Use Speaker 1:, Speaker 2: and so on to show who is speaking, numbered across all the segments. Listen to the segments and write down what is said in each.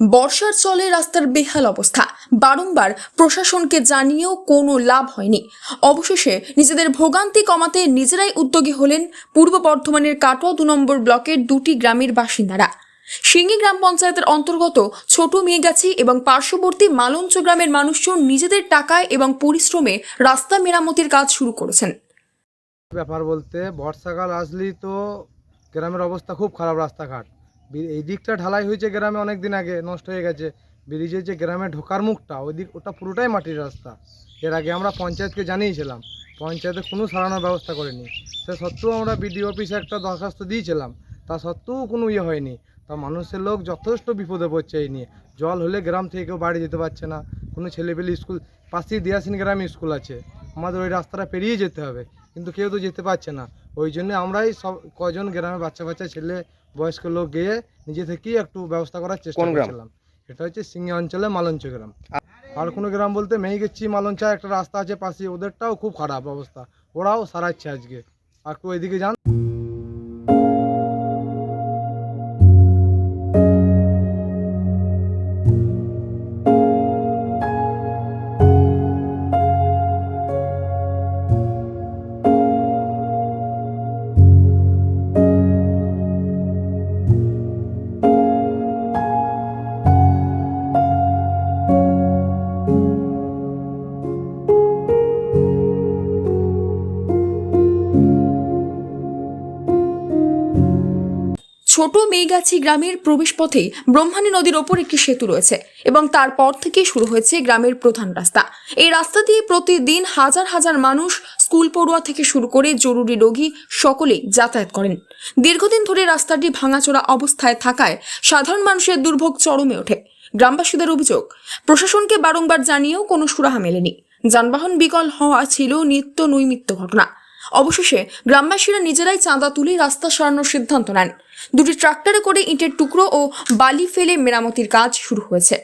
Speaker 1: বর্ষার চলে রাস্তার বেহাল অবস্থা। বারংবার প্রশাসনকে জানিয়েও কোনো লাভ হয়নি। অবশেষে নিজেদের ভোগান্তি কমাতে নিজেরাই উদ্যোগী হলেন পূর্ব বর্ধমানের কাটোয়া দু নম্বর ব্লকের দুটি গ্রামের বাসিন্দারা। সিঙ্গি গ্রাম পঞ্চায়েতের অন্তর্গত ছোট মেয়েগাছি এবং পার্শ্ববর্তী মালঞ্চ গ্রামের মানুষজন নিজেদের টাকায় এবং পরিশ্রমে রাস্তা মেরামতির কাজ শুরু করেছেন।
Speaker 2: ব্যাপার বলতে বর্ষাকাল আসলেই তো গ্রামের অবস্থা খুব খারাপ রাস্তাঘাট। এই দিকটা ঢালাই হয়েছে গ্রামে অনেক দিন আগে, নষ্ট হয়ে গেছে। ব্রিজের যে গ্রামে ঢোকার মুখটা, ওই দিক ওটা পুরোটাই মাটির রাস্তা। এর আগে আমরা পঞ্চায়েতকে জানিয়েছিলাম, পঞ্চায়েতে কোনো সারানোর ব্যবস্থা করেনি। সে সত্ত্বেও আমরা বিডিও অফিসে একটা দরখাস্ত দিয়েছিলাম, তা সত্ত্বেও কোনো ইয়ে হয়নি। তা মানুষের লোক যথেষ্ট বিপদে পড়ছে এই নিয়ে। জল হলে গ্রাম থেকে কেউ বাড়ি যেতে পারছে না। কোনো ছেলেপেলে স্কুল পাশেই দিয়াসিন গ্রামে স্কুল আছে। আমাদের ওই রাস্তাটা পেরিয়ে যেতে হবে, কিন্তু কেউ তো যেতে পারছে না। ওই জন্য আমরাই সব কজন গ্রামের বাচ্চা বাচ্চা ছেলে বয়স্ক লোক গিয়ে নিজে থেকেই একটু ব্যবস্থা করার চেষ্টা করেছিলাম। এটা হচ্ছে সিঙ্গি অঞ্চলে মালঞ্চ গ্রাম। আর কোনো গ্রাম বলতে মেহিগেচ্ছি মালঞ্চা একটা রাস্তা আছে পাশে ওদেরটাও খুব খারাপ অবস্থা। ওরাও সারাচ্ছে আজকে। আর একটু ওইদিকে যান।
Speaker 1: ছোট মেয়েগাছি গ্রামের প্রবেশপথে ব্রহ্মানী নদীর ওপর একটি সেতু রয়েছে এবং তারপর থেকে শুরু হয়েছে গ্রামের প্রধান রাস্তা। এই রাস্তা দিয়ে প্রতিদিন হাজার হাজার মানুষ স্কুল পড়ুয়া থেকে শুরু করে জরুরি রোগী সকলেই যাতায়াত করেন। দীর্ঘদিন ধরে রাস্তাটি ভাঙাচোরা অবস্থায় থাকায় সাধারণ মানুষের দুর্ভোগ চরমে ওঠে। গ্রামবাসীদের অভিযোগ, প্রশাসনকে বারংবার জানিয়েও কোনো সুরাহা মেলেনি। যানবাহন বিকল হওয়া ছিল নিত্য নৈমিত্য ঘটনা। অবশেষে গ্রামবাসীরা নিজেরাই চাঁদা তুলে রাস্তা সারানোর সিদ্ধান্ত নেন। দুটি ট্রাক্টরে করে ইটের টুকরো ও বালি ফেলে মেরামতির কাজ শুরু হয়েছে।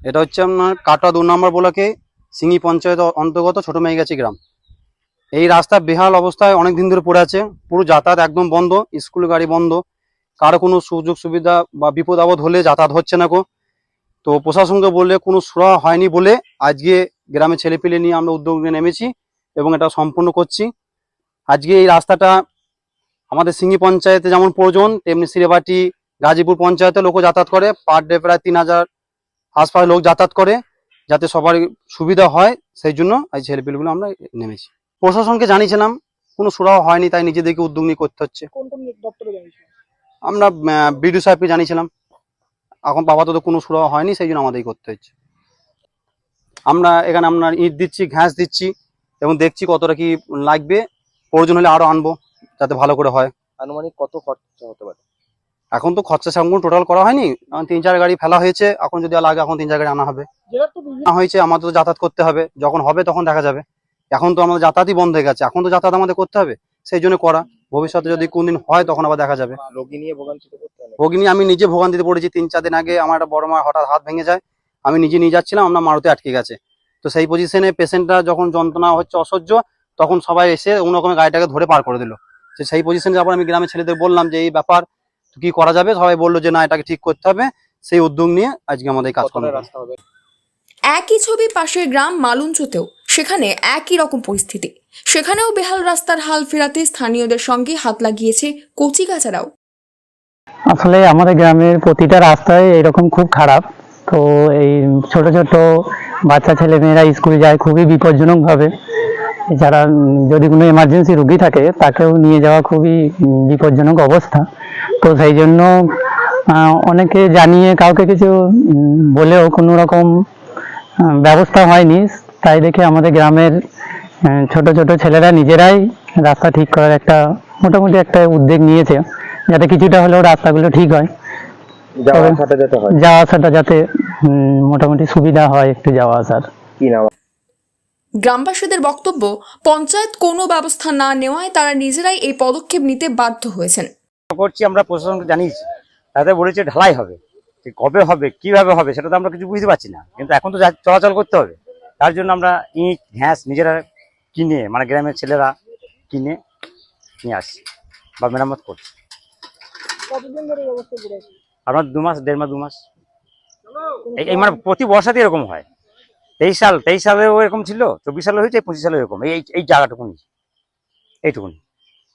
Speaker 3: এটা হচ্ছে আপনার কাটা দু নম্বর ব্লকে সিঙ্গি পঞ্চায়েত অন্তর্গত ছোট মেয়েগাছি গ্রাম। এই রাস্তা বেহাল অবস্থায় অনেক দিন ধরে পড়ে আছে। পুরো যাতায়াত একদম বন্ধ, স্কুল গাড়ি বন্ধ। কারও কোনো সুযোগ সুবিধা বা বিপদ আপদ হলে যাতায়াত হচ্ছে না কো তো প্রশাসনকে বললে কোনো সুরা হয়নি বলে আজকে গ্রামে ছেলেপিলে নিয়ে আমরা উদ্যোগ নেমেছি এবং এটা সম্পূর্ণ করছি। আজকে এই রাস্তাটা আমাদের সিঙ্গি পঞ্চায়েতে যেমন প্রয়োজন তেমনি সিরেবাটি গাজীপুর পঞ্চায়েতে লোকও যাতায়াত করে। পার ডে প্রায় তিন হাজার আশপাশ লোক যাতায়াত করে যাতে সবার সুবিধা হয়। সেই জন্য এই ছেলেপিলগুলো আমরা নেমেছি। প্রশাসনকে জানিয়েছিলাম কোনো সুরাও হয়নি তাই নিজেদেরকে উদ্যোগ নিয়ে করতে হচ্ছে। আমরা বিডিও সাহেবকে জানিয়েছিলাম। এখন আপাতত কোনো সুরাও হয়নি সেই জন্য আমাদেরই করতে হচ্ছে। আমরা এখানে আপনার ইট দিচ্ছি ঘাস দিচ্ছি এবং দেখছি কতটা কি লাগবে। প্রয়োজন হলে আরও আনব। যাতে ভালো করে হয়।
Speaker 4: আনুমানিক কত খরচা হতে পারে?
Speaker 3: এখন তো খরচা সেরকম টোটাল করা হয়নি। এখন তিন চার গাড়ি ফেলা হয়েছে। এখন যদি লাগে এখন তিন চার গাড়ি আনা হবে। না হয়েছে আমাদের তো যাতায়াত করতে হবে। যখন হবে তখন দেখা যাবে। এখন তো আমাদের যাতায়াতই বন্ধ হয়ে গেছে। এখন তো যাতায়াত আমাদের করতে হবে। সেই জন্য করা। ভবিষ্যতে যদি কোনদিন হয় তখন আবার দেখা যাবে।
Speaker 4: রোগী নিয়ে ভোগান্তিতে হবে
Speaker 3: ভগিনী আমি নিজে ভোগান্তিতে পড়েছি। তিন চার দিন আগে আমার একটা বড় মা হঠাৎ হাত ভেঙে যায়। আমি নিজে নিয়ে যাচ্ছিলাম আমরা মারুতে আটকে গেছে। তো সেই পজিশনে পেশেন্টটা যখন যন্ত্রণা হচ্ছে অসহ্য তখন সবাই এসে অন্যরকমের গাড়িটাকে ধরে পার করে দিল। সেই পজিশনে যাবার আমি গ্রামের ছেলেদের বললাম যে এই ব্যাপার কি করা যাবে? সবাই বলল যে না এটাকে ঠিক করতে হবে। সেই উদ্যোগ নিয়ে আজকে আমাদের কাজ করা
Speaker 4: রাস্তা হবে?
Speaker 1: একই ছবি পাশের গ্রাম মালুঞ্চতেও সেখানে একই রকম পরিস্থিতি। সেখানেও বেহাল রাস্তার হাল ফেরাতে স্থানীয়দের সঙ্গে হাত লাগিয়েছে কচিকাচারাও।
Speaker 5: আসলে আমাদের গ্রামের প্রতিটা রাস্তায় এরকম খুব খারাপ। তো এই ছোট ছোট বাচ্চা ছেলে মেয়েরা স্কুল যায় খুবই বিপজ্জনক ভাবে যারা যদি কোনো এমার্জেন্সি রুগী থাকে তাকেও নিয়ে যাওয়া খুবই বিপজ্জনক অবস্থা। তো সেই জন্য অনেকে জানিয়ে কাউকে কিছু বলেও কোনো রকম ব্যবস্থা হয়নি। তাই দেখে আমাদের গ্রামের ছোট ছোট ছেলেরা নিজেরাই রাস্তা ঠিক করার একটা মোটামুটি একটা উদ্যোগ নিয়েছে যাতে কিছুটা হলেও রাস্তাগুলো ঠিক হয়।
Speaker 4: যাওয়া আসাটা যেতে
Speaker 5: মোটামুটি সুবিধা হয় একটু যাওয়া আসার।
Speaker 4: কি নাম?
Speaker 1: গ্রামবাসীদের বক্তব্য পঞ্চায়েত কোনো ব্যবস্থা না নেওয়ায় তারা নিজেরাই এই পদক্ষেপ নিতে বাধ্য হয়েছেন।
Speaker 6: করছি আমরা প্রশাসনকে জানিয়েছি তাদের বলেছে ঢালাই হবে যে কবে হবে কীভাবে হবে সেটা তো আমরা কিছু বুঝতে পারছি না কিন্তু এখন তো চলাচল করতে হবে তার জন্য আমরা ইট ঘ্যাস নিজেরা কিনে মানে গ্রামের ছেলেরা কিনে নিয়ে আসছি বা মেরামত করছি। আপনার দু মাস দেড় মাস দু মাস। এই- এই মানে প্রতি বর্ষাতে এরকম হয়। তেইশ সাল তেইশ সালেও এরকম ছিল? চব্বিশ সালে হয়েছে পঁচিশ সালে এরকম এই এই জায়গাটুকুনি এইটুকুনি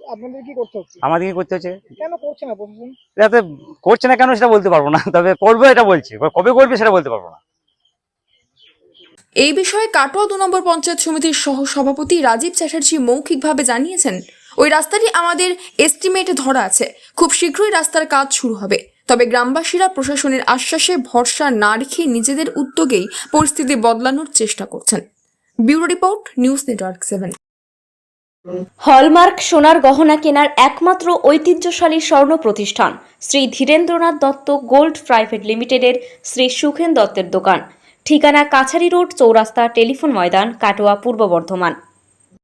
Speaker 7: আপনাদের কি করতে হচ্ছে?
Speaker 6: আমাদের কি করতে হচ্ছে।
Speaker 7: কেন করছে না প্রশাসন?
Speaker 6: যাতে করছে না কেন সেটা বলতে পারব না তবে করবে এটা বলছি। কবে করবে সেটা বলতে পারব না।
Speaker 1: এই বিষয়ে কাটোয়া দু নম্বর পঞ্চায়েত সমিতির সহ সভাপতি রাজীব চ্যাটার্জি মৌখিকভাবে জানিয়েছেন ওই রাস্তাটি আমাদের এস্টিমেটে ধরা আছে। খুব শীঘ্রই রাস্তার কাজ শুরু হবে। তবে গ্রামবাসীরা প্রশাসনের আশ্বাসে ভরসা না রেখে নিজেদের উদ্যোগেই পরিস্থিতি বদলানোর চেষ্টা করছেন। Bureau report, news network seven.
Speaker 8: Hallmark সোনার গহনা কেনার একমাত্র ঐতিহ্যশালী স্বর্ণ প্রতিষ্ঠান শ্রী ধীরেন্দ্রনাথ দত্ত গোল্ড প্রাইভেট লিমিটেডের শ্রী সুখেন দত্তের দোকান। ঠিকানা কাছারি রোড, চৌরাস্তা টেলিফোন ময়দান, কাটোয়া, পূর্ব বর্ধমান।